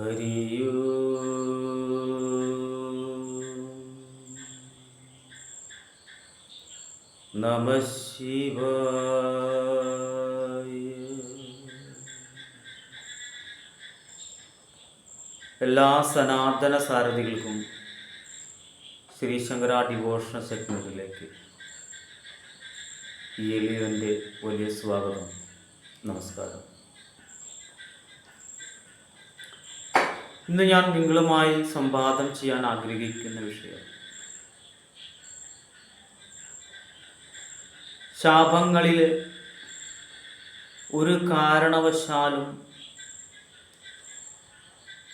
ഹരിയോ നമ ശിവായ. എല്ലാ സനാതന സാരഥികൾക്കും ശ്രീ ശങ്കര ഡിവോഷണൽ സെഗ്മെന്റിലേക്ക് ഈ എലിയവന്റെ വലിയ സ്വാഗതം. നമസ്കാരം. ഇന്ന് ഞാൻ നിങ്ങളുമായി സംവാദം ചെയ്യാൻ ആഗ്രഹിക്കുന്ന വിഷയം. ശാപങ്ങളിൽ ഒരു കാരണവശാലും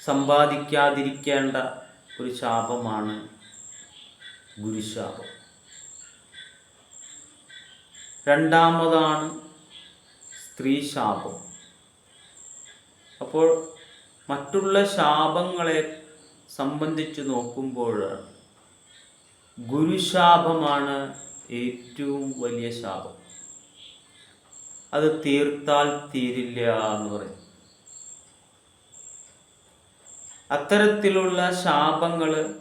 സമ്പാദിക്കാതിരിക്കേണ്ട ഒരു ശാപമാണ് ഗുരുശാപം. രണ്ടാമതാണ് സ്ത്രീ ശാപം അപ്പോൾ മറ്റുള്ള ശാപങ്ങളെ സംബന്ധിച്ച് നോക്കുമ്പോൾ ഗുരുശാപമാണ് ഏറ്റവും വലിയ ശാപം. അത് തീർത്താൽ തീരില്ല എന്ന് പറയും. അത്തരത്തിലുള്ള ശാപങ്ങൾ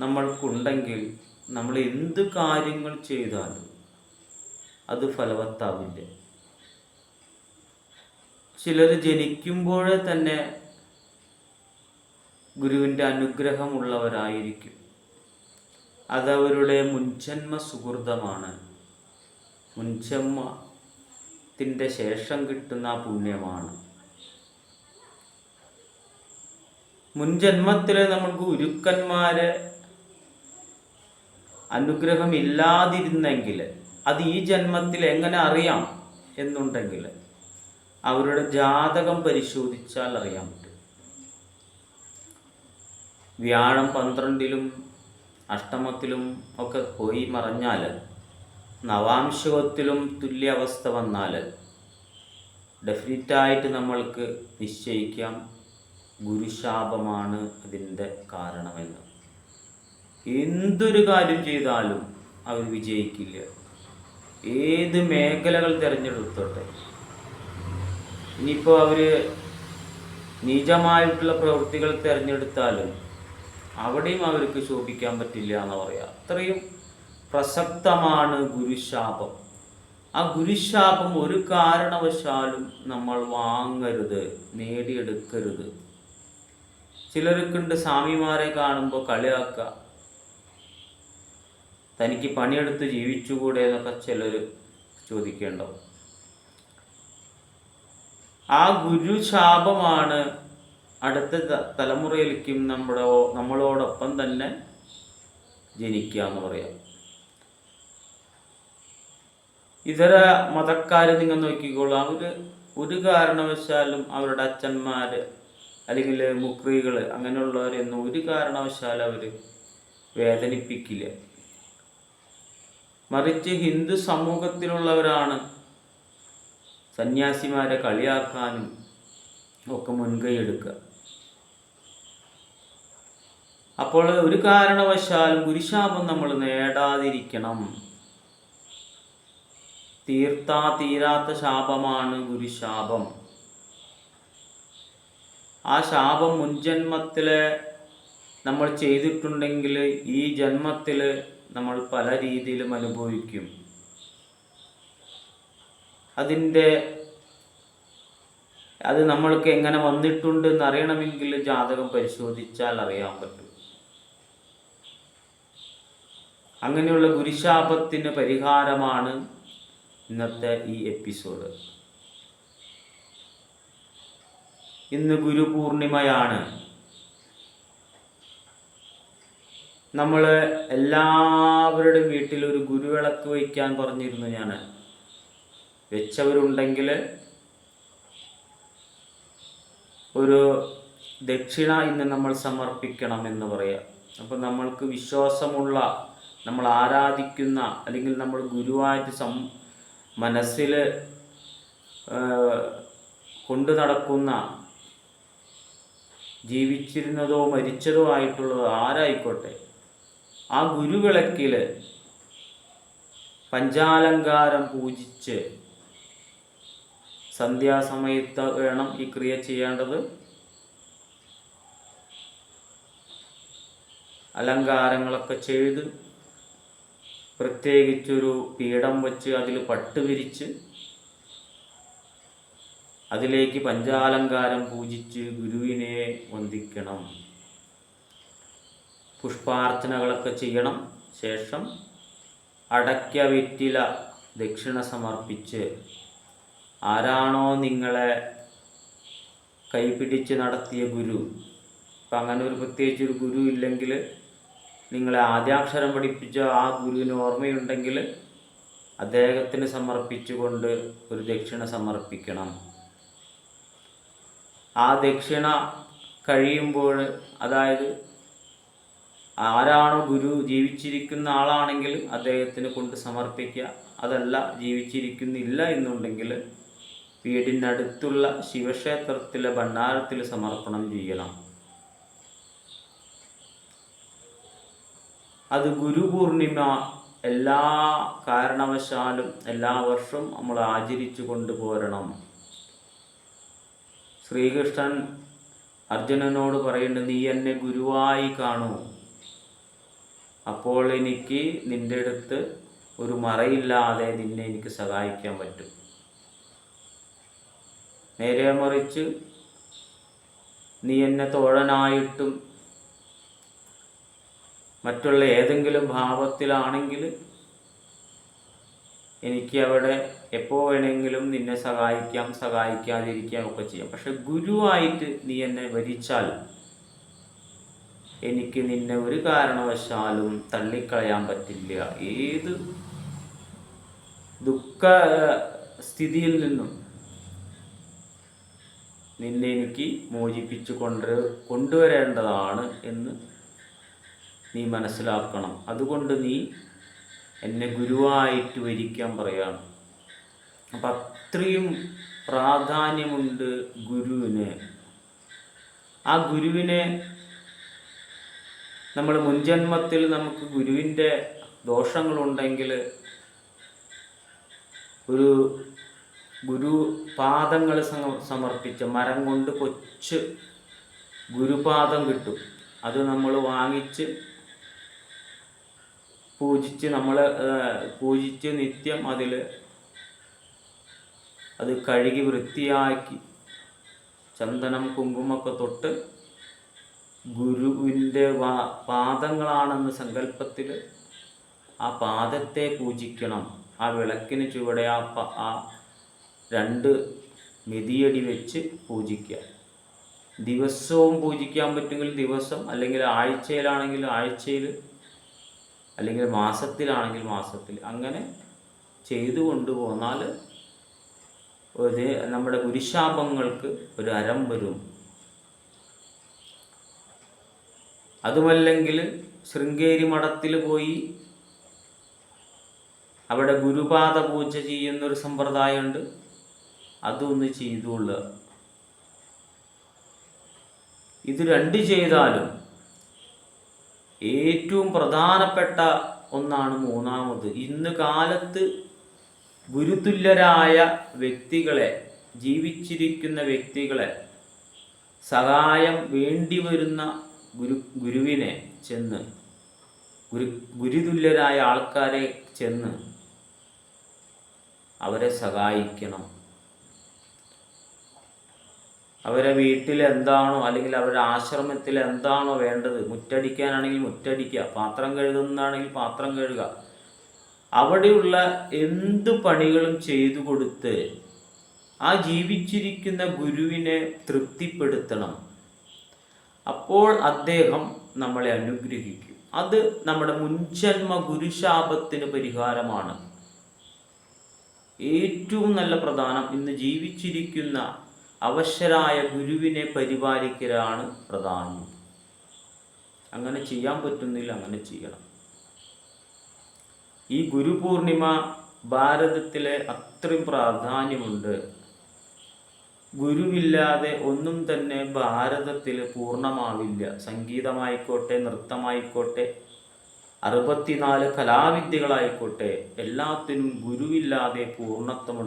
നമ്മൾക്കുണ്ടെങ്കിൽ നമ്മൾ എന്ത് കാര്യങ്ങൾ ചെയ്താലും അത് ഫലവത്താവില്ല. ചിലർ ജനിക്കുമ്പോഴേ തന്നെ ഗുരുവിന്റെ അനുഗ്രഹമുള്ളവരായിരിക്കും. അതവരുടെ മുൻജന്മ സുഹൃതമാണ്. മുൻജന്മത്തിന്റെ ശേഷം കിട്ടുന്ന പുണ്യമാണ്. മുൻജന്മത്തിൽ നമുക്ക് ഗുരുക്കന്മാരെ അനുഗ്രഹമില്ലാതിരുന്നെങ്കിൽ അത് ഈ ജന്മത്തിൽ എങ്ങനെ അറിയാം എന്നുണ്ടെങ്കിൽ അവരുടെ ജാതകം പരിശോധിച്ചാൽ അറിയാൻ പറ്റും. വ്യാഴം പന്ത്രണ്ടിലും അഷ്ടമത്തിലും ഒക്കെ പോയി മറഞ്ഞാൽ നവാംശകത്തിലും തുല്യാവസ്ഥ വന്നാൽ ഡെഫിനറ്റായിട്ട് നമ്മൾക്ക് നിശ്ചയിക്കാം ഗുരുശാപമാണ് അതിന്റെ കാരണമെന്ന്. എന്തൊരു കാര്യം ചെയ്താലും അവർ വിജയിക്കില്ല. ഏത് മേഖലകൾ തിരഞ്ഞെടുത്തോട്ടെ. ഇനിയിപ്പോൾ അവർ നീചമായിട്ടുള്ള പ്രവൃത്തികൾ തിരഞ്ഞെടുത്താലും അവിടെയും അവർക്ക് ശോഭിക്കാൻ പറ്റില്ല എന്ന് പറയാം. അത്രയും പ്രസക്തമാണ് ഗുരുശാപം. ആ ഗുരുശാപം ഒരു കാരണവശാലും നമ്മൾ വാങ്ങരുത് നേടിയെടുക്കരുത്. ചിലർക്കുണ്ട് സ്വാമിമാരെ കാണുമ്പോൾ കളിയാക്കുക തനിക്ക് പണിയെടുത്ത് ജീവിച്ചുകൂടെ എന്നൊക്കെ ചിലർ ചോദിക്കേണ്ടാവും ആ ഗുരു ഗുരുശാപമാണ് അടുത്ത തലമുറയിലേക്കും നമ്മുടെ നമ്മളോടൊപ്പം തന്നെ ജനിക്കുക എന്ന് പറയാം. ഇതര മതക്കാർ നിങ്ങൾ നോക്കിക്കോളൂ. അവർ ഒരു കാരണവശാലും അവരുടെ അച്ഛന്മാർ അല്ലെങ്കിൽ മുക്രികൾ അങ്ങനെയുള്ളവരെയൊന്നും ഒരു കാരണവശാലും അവർ വേദനിപ്പിക്കില്ല. മറിച്ച് ഹിന്ദു സമൂഹത്തിലുള്ളവരാണ് സന്യാസിമാരെ കളിയാക്കാനും ഒക്കെ മുൻകൈ എടുക്കുക. അപ്പോൾ ഒരു കാരണവശാലും ഗുരുശാപം നമ്മൾ നേടാതിരിക്കണം. തീർത്താ തീരാത്ത ശാപമാണ് ഗുരുശാപം ആ ശാപം മുൻജന്മത്തിൽ നമ്മൾ ചെയ്തിട്ടുണ്ടെങ്കിൽ ഈ ജന്മത്തിൽ നമ്മൾ പല രീതിയിലും അനുഭവിക്കും. അതിന്റെ അത് നമ്മൾക്ക് എങ്ങനെ വന്നിട്ടുണ്ട് എന്ന് അറിയണമെങ്കിൽ ജാതകം പരിശോധിച്ചാൽ അറിയാൻ പറ്റും. അങ്ങനെയുള്ള ഗുരുശാപത്തിന് പരിഹാരമാണ് ഇന്നത്തെ ഈ എപ്പിസോഡ്. ഇന്ന് ഗുരുപൂർണിമയാണ്. നമ്മൾ എല്ലാവരുടെയും വീട്ടിൽ ഒരു ഗുരുവിളക്ക് വയ്ക്കാൻ പറഞ്ഞിരുന്നു ഞാൻ വെച്ചവരുണ്ടെങ്കിൽ ഒരു ദക്ഷിണ ഇന്ന് നമ്മൾ സമർപ്പിക്കണം എന്ന് പറയാം. അപ്പോൾ നമ്മൾക്ക് വിശ്വാസമുള്ള നമ്മൾ ആരാധിക്കുന്ന അല്ലെങ്കിൽ നമ്മൾ ഗുരുവായിട്ട് സം മനസ്സിൽ കൊണ്ടു നടക്കുന്ന ജീവിച്ചിരുന്നതോ മരിച്ചതോ ആയിട്ടുള്ളത് ആരായിക്കോട്ടെ? ആ ഗുരുവിളക്കിൽ പഞ്ചാലങ്കാരം പൂജിച്ച് സന്ധ്യാസമയത്ത് വേണം ഈ ക്രിയ ചെയ്യേണ്ടത്. അലങ്കാരങ്ങളൊക്കെ ചെയ്ത് പ്രത്യേകിച്ചൊരു പീഠം വച്ച് അതിൽ പട്ടുവിരിച്ച് അതിലേക്ക് പഞ്ചാലങ്കാരം പൂജിച്ച് ഗുരുവിനെ വന്ദിക്കണം. പുഷ്പാർച്ചനകളൊക്കെ ചെയ്യണം. ശേഷം അടയ്ക്ക വെറ്റില ദക്ഷിണ സമർപ്പിച്ച് ആരാണോ നിങ്ങളെ കൈപിടിച്ച് നടത്തിയ ഗുരു? അപ്പം അങ്ങനെ ഒരു പ്രത്യേകിച്ച് ഒരു ഗുരു ഇല്ലെങ്കിൽ നിങ്ങളെ ആദ്യാക്ഷരം പഠിപ്പിച്ച ആ ഗുരുവിന് ഓർമ്മയുണ്ടെങ്കിൽ അദ്ദേഹത്തിന് സമർപ്പിച്ചുകൊണ്ട് ഒരു ദക്ഷിണ സമർപ്പിക്കണം. ആ ദക്ഷിണ കഴിയുമ്പോൾ അതായത് ആരാണോ ഗുരു ജീവിച്ചിരിക്കുന്ന ആളാണെങ്കിൽ അദ്ദേഹത്തിന് കൊണ്ട് സമർപ്പിക്കുക. അതല്ല ജീവിച്ചിരിക്കുന്നില്ല എന്നുണ്ടെങ്കിൽ വീടിനടുത്തുള്ള ശിവക്ഷേത്രത്തിലെ ഭണ്ഡാരത്തിൽ സമർപ്പണം ചെയ്യണം. അത് ഗുരുപൂർണിമ എല്ലാ കാരണവശാലും എല്ലാ വർഷവും നമ്മൾ ആചരിച്ചു കൊണ്ടുപോരണം ശ്രീകൃഷ്ണൻ അർജുനനോട് പറയുന്നത് നീ എന്നെ ഗുരുവായി കാണൂ. അപ്പോൾ എനിക്ക് നിന്റെ അടുത്ത് ഒരു മറയില്ലാതെ നിന്നെ എനിക്ക് സഹായിക്കാൻ പറ്റും. നേരെ മറിച്ച് നീ എന്നെ തോഴനായിട്ടും മറ്റുള്ള ഏതെങ്കിലും ഭാവത്തിലാണെങ്കിൽ എനിക്ക് അവിടെ എപ്പോൾ വേണമെങ്കിലും നിന്നെ സഹായിക്കാം സഹായിക്കാതിരിക്കാം ഒക്കെ ചെയ്യാം. പക്ഷെ ഗുരുവായിട്ട് നീ എന്നെ വരിച്ചാൽ എനിക്ക് നിന്നെ ഒരു കാരണവശാലും തള്ളിക്കളയാൻ പറ്റില്ല. ഏത് ദുഃഖ സ്ഥിതിയിൽ നിന്നും നിന്നെ എനിക്ക് മോചിപ്പിച്ചു കൊണ്ട് കൊണ്ടുവരേണ്ടതാണ് എന്ന് നീ മനസ്സിലാക്കണം. അതുകൊണ്ട് നീ എന്നെ ഗുരുവായിട്ട് വരിക്കാൻ പറയാണ്. അപ്പം അത്രയും പ്രാധാന്യമുണ്ട് ഗുരുവിന്. ആ ഗുരുവിനെ നമ്മൾ മുൻജന്മത്തിൽ നമുക്ക് ഗുരുവിന്റെ ദോഷങ്ങളുണ്ടെങ്കിൽ ഒരു ഗുരു പാദങ്ങൾ സമർപ്പിച്ച മരം കൊണ്ട് കൊച്ച് ഗുരുപാദം കിട്ടും. അത് നമ്മൾ വാങ്ങിച്ച് പൂജിച്ച് നമ്മൾ പൂജിച്ച് നിത്യം അതിൽ അത് കഴുകി വൃത്തിയാക്കി ചന്ദനം കുങ്കുമൊക്കെ തൊട്ട് ഗുരുവിന്റെ വാ പാദങ്ങളാണെന്ന സങ്കല്പത്തിൽ ആ പാദത്തെ പൂജിക്കണം. ആ വിളക്കിന് ചുവടെ ആ ആ രണ്ട് മെതിയടി വെച്ച് പൂജിക്കുക. ദിവസവും പൂജിക്കാൻ പറ്റുമെങ്കിൽ ദിവസം അല്ലെങ്കിൽ ആഴ്ചയിലാണെങ്കിൽ ആഴ്ചയിൽ അല്ലെങ്കിൽ മാസത്തിലാണെങ്കിൽ മാസത്തിൽ. അങ്ങനെ ചെയ്തു കൊണ്ടുപോന്നാൽ ഒരു നമ്മുടെ ഗുരുശാപങ്ങൾക്ക് ഒരു അരം വരും. അതുമല്ലെങ്കിൽ ശൃംഗേരി മഠത്തിൽ പോയി അവിടെ ഗുരുപാദ പൂജ ചെയ്യുന്നൊരു സമ്പ്രദായമുണ്ട്. അതൊന്ന് ചെയ്തുകൊള്ളുക. ഇത് രണ്ട് ചെയ്താലും ഏറ്റവും പ്രധാനപ്പെട്ട ഒന്നാണ് മൂന്നാമത്. ഇന്ന് കാലത്ത് ഗുരുതുല്യരായ വ്യക്തികളെ ജീവിച്ചിരിക്കുന്ന വ്യക്തികളെ സഹായം വേണ്ടി വരുന്ന ഗുരു ഗുരുവിനെ ചെന്ന് ഗുരു ഗുരുതുല്യരായ ആൾക്കാരെ ചെന്ന് അവരെ സഹായിക്കണം. അവരെ വീട്ടിൽ എന്താണോ അല്ലെങ്കിൽ അവരുടെ ആശ്രമത്തിൽ എന്താണോ വേണ്ടത് മുറ്റടിക്കാനാണെങ്കിൽ മുറ്റടിക്കുക പാത്രം കഴുകുന്നതാണെങ്കിൽ പാത്രം കഴുകുക. അവിടെയുള്ള എന്ത് പണികളും ചെയ്തു കൊടുത്ത് ആ ജീവിച്ചിരിക്കുന്ന ഗുരുവിനെ തൃപ്തിപ്പെടുത്തണം. അപ്പോൾ അദ്ദേഹം നമ്മളെ അനുഗ്രഹിക്കും. അത് നമ്മുടെ മുൻജന്മ ഗുരുശാപത്തിന് പരിഹാരമാണ്. ഏറ്റവും നല്ല പ്രധാനം ഇന്ന് ജീവിച്ചിരിക്കുന്ന അവശരായ ഗുരുവിനെ പരിപാലിക്കലാണ് പ്രധാനം. അങ്ങനെ ചെയ്യാൻ പറ്റുന്നില്ല അങ്ങനെ ചെയ്യണം. ഈ ഗുരുപൂർണിമ ഭാരതത്തിലെ അത്രയും പ്രാധാന്യമുണ്ട്. ഗുരുവില്ലാതെ ഒന്നും തന്നെ ഭാരതത്തിൽ പൂർണമാവില്ല. സംഗീതമായിക്കോട്ടെ നൃത്തമായിക്കോട്ടെ അറുപത്തിനാല് കലാവിദ്യകളായിക്കോട്ടെ എല്ലാത്തിനും ഗുരുവില്ലാതെ പൂർണത്വം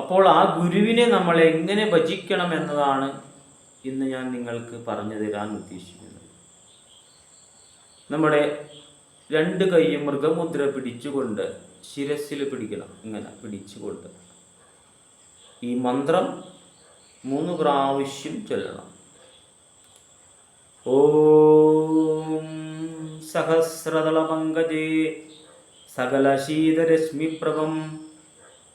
അപ്പോൾ ആ ഗുരുവിനെ നമ്മൾ എങ്ങനെ ഭജിക്കണം എന്നതാണ് ഇന്ന് ഞാൻ നിങ്ങൾക്ക് പറഞ്ഞു തരാൻ ഉദ്ദേശിക്കുന്നത്. നമ്മുടെ രണ്ട് കൈയും മൃഗമുദ്ര പിടിച്ചുകൊണ്ട് ശിരസിൽ പിടിക്കണം. ഇങ്ങനെ പിടിച്ചുകൊണ്ട്. ഈ മന്ത്രം മൂന്ന് പ്രാവശ്യം ചൊല്ലണം. ഓം സഹസ്രതളപങ്കജേ സകലശീതരശ്മിപ്രഭം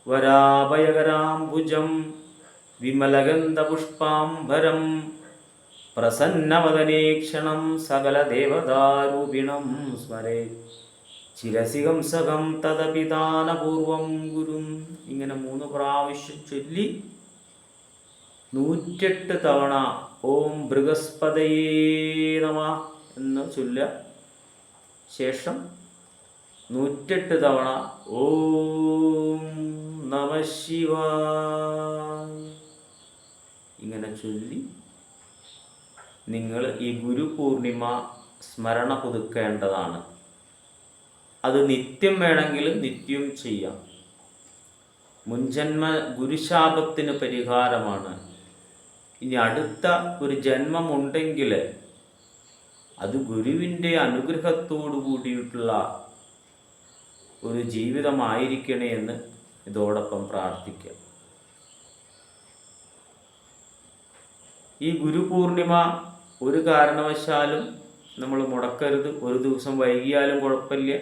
വരാഭയകരാംബുജം വിമലഗന്ധപുഷ്പാംബരം പ്രസന്നവദനേക്ഷണം സകലദേവതാരൂപിണം സ്മരേ. ചിരസികം സകം തദപിതാനപൂർവം ഗുരും. ഇങ്ങനെ മൂന്ന് പ്രാവശ്യം ചൊല്ലി നൂറ്റെട്ട് തവണ ഓം ബൃഹസ്പതയേ നമ എന്ന് ചൊല്ല ശേഷം നൂറ്റെട്ട് തവണ ഓം നമ ഇങ്ങനെ ചൊല്ലി നിങ്ങൾ ഈ ഗുരു പൂർണിമ സ്മരണ പുതുക്കേണ്ടതാണ്. അത് നിത്യം വേണമെങ്കിൽ നിത്യം ചെയ്യാം. മുൻജന്മ ഗുരുശാപത്തിന് പരിഹാരമാണ്. ഇനി അടുത്ത ഒരു ജന്മമുണ്ടെങ്കിൽ അത് ഗുരുവിന്റെ അനുഗ്രഹത്തോടു കൂടിയിട്ടുള്ള ഒരു ജീവിതമായിരിക്കണേ എന്ന് ഇതോടൊപ്പം പ്രാർത്ഥിക്കാം ഈ ഗുരുപൂർണിമ ഒരു കാരണവശാലും നമ്മൾ മുടക്കരുത്. ഒരു ദിവസം വൈകിയാലും കുഴപ്പമില്ല.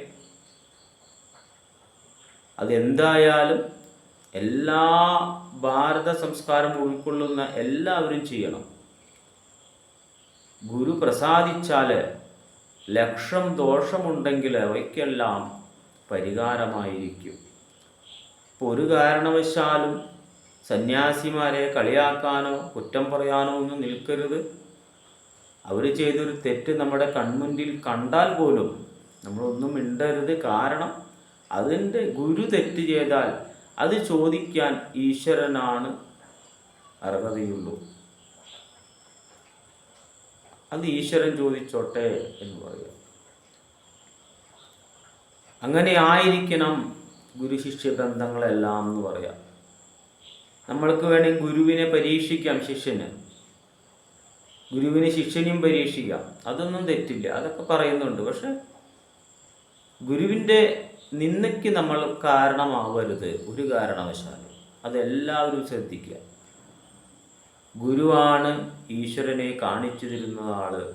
അതെന്തായാലും എല്ലാ ഭാരത സംസ്കാരം ഉൾക്കൊള്ളുന്ന എല്ലാവരും ചെയ്യണം. ഗുരു പ്രസാദിച്ചാൽ ലക്ഷം ദോഷമുണ്ടെങ്കിൽ അവയ്ക്കെല്ലാം പരിഹാരമായിരിക്കും. ഒരു കാരണവശാലും സന്യാസിമാരെ കളിയാക്കാനോ കുറ്റം പറയാനോ ഒന്നും നിൽക്കരുത്. അവർ ചെയ്തൊരു തെറ്റ് നമ്മുടെ കൺമുൻപിൽ കണ്ടാൽ പോലും നമ്മളൊന്നും മിണ്ടരുത്. കാരണം അതിന്റെ ഗുരു തെറ്റ് ചെയ്താൽ അത് ചോദിക്കാൻ ഈശ്വരനാണ് അർഹതയുള്ളൂ. അത് ഈശ്വരൻ ചോദിച്ചോട്ടെ എന്ന് പറയുക. അങ്ങനെ ആയിരിക്കണം ഗുരു ശിഷ്യ ബന്ധങ്ങളെല്ലാം എന്ന് പറയാം. നമ്മൾക്ക് വേണമെങ്കിൽ ഗുരുവിനെ പരീക്ഷിക്കാം ശിഷ്യന്. ഗുരുവിന് ശിഷ്യനെയും പരീക്ഷിക്കാം. അതൊന്നും തെറ്റില്ല. അതൊക്കെ പറയുന്നുണ്ട്. പക്ഷെ ഗുരുവിന്റെ നിന്നയ്ക്ക് നമ്മൾ കാരണമാവരുത്. ഒരു കാരണവശാലും. അതെല്ലാവരും ശ്രദ്ധിക്കുക. ഗുരുവാണ് ഈശ്വരനെ കാണിച്ചു തരുന്ന ആൾ.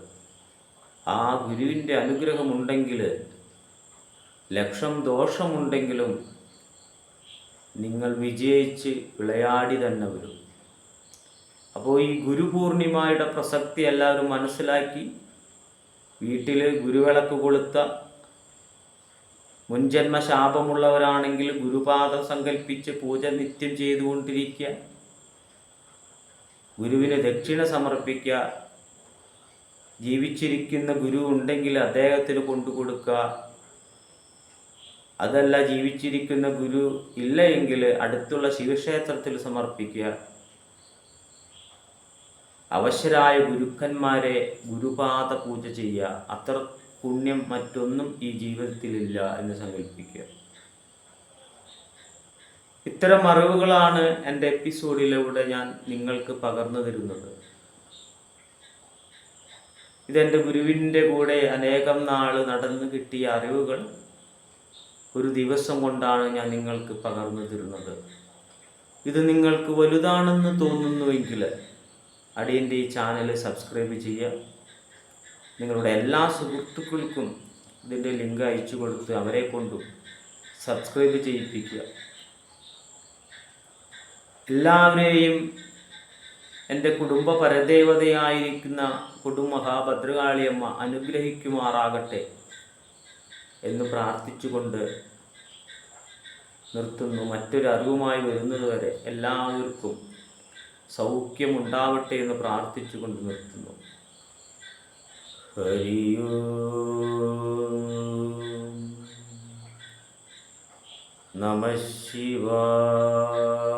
ആ ഗുരുവിന്റെ അനുഗ്രഹമുണ്ടെങ്കിൽ ലക്ഷം ദോഷമുണ്ടെങ്കിലും നിങ്ങൾ വിജയിച്ച് വിളയാടി തന്നെ വരും. അപ്പോൾ ഈ ഗുരുപൂർണിമയുടെ പ്രസക്തി എല്ലാവരും മനസ്സിലാക്കി. വീട്ടിൽ ഗുരുവിളക്ക് കൊളുത്ത മുൻജന്മ ശാപമുള്ളവരാണെങ്കിൽ ഗുരുപാദം സങ്കല്പിച്ച് പൂജ നിത്യം ചെയ്തുകൊണ്ടിരിക്കുക. ഗുരുവിന് ദക്ഷിണ സമർപ്പിക്കുക. ജീവിച്ചിരിക്കുന്ന ഗുരു ഉണ്ടെങ്കിൽ അദ്ദേഹത്തിന് കൊണ്ടു കൊടുക്കുക അതല്ല ജീവിച്ചിരിക്കുന്ന ഗുരു ഇല്ല എങ്കിൽ അടുത്തുള്ള ശിവക്ഷേത്രത്തിൽ സമർപ്പിക്കുക. അവശരായ ഗുരുക്കന്മാരെ ഗുരുപാദ പൂജ ചെയ്യുക. അത്ര പുണ്യം മറ്റൊന്നും ഈ ജീവിതത്തിലില്ല എന്ന് സങ്കല്പിക്കുക ഇത്തരം അറിവുകളാണ് എന്റെ എപ്പിസോഡിലൂടെ ഞാൻ നിങ്ങൾക്ക് പകർന്നു തരുന്നത്. ഇതെന്റെ ഗുരുവിന്റെ കൂടെ അനേകം നാൾ നടന്നു കിട്ടിയ അറിവുകൾ ഒരു ദിവസം കൊണ്ടാണ് ഞാൻ നിങ്ങൾക്ക് പകർന്നു തരുന്നത്. ഇത് നിങ്ങൾക്ക് വലുതാണെന്ന് തോന്നുന്നുവെങ്കിൽ അടിയന്റെ ഈ ചാനൽ സബ്സ്ക്രൈബ് ചെയ്യുക. നിങ്ങളുടെ എല്ലാ സുഹൃത്തുക്കൾക്കും ഇതിന്റെ ലിങ്ക് അയച്ചു കൊടുത്ത് അവരെ കൊണ്ടും സബ്സ്ക്രൈബ് ചെയ്യിപ്പിക്കുക. എല്ലാവരെയും എന്റെ കുടുംബ പരദേവതയായിരിക്കുന്ന കൊടുമഹാഭദ്രകാളിയമ്മ അനുഗ്രഹിക്കുമാറാകട്ടെ. എന്ന് പ്രാർത്ഥിച്ചുകൊണ്ട് നിർത്തുന്നു. മറ്റൊരു അറിവുമായി വരുന്നതുവരെ എല്ലാവർക്കും സൗഖ്യമുണ്ടാവട്ടെ എന്ന് പ്രാർത്ഥിച്ചുകൊണ്ട് നിർത്തുന്നു. ഹരിയോ നമ ശിവായ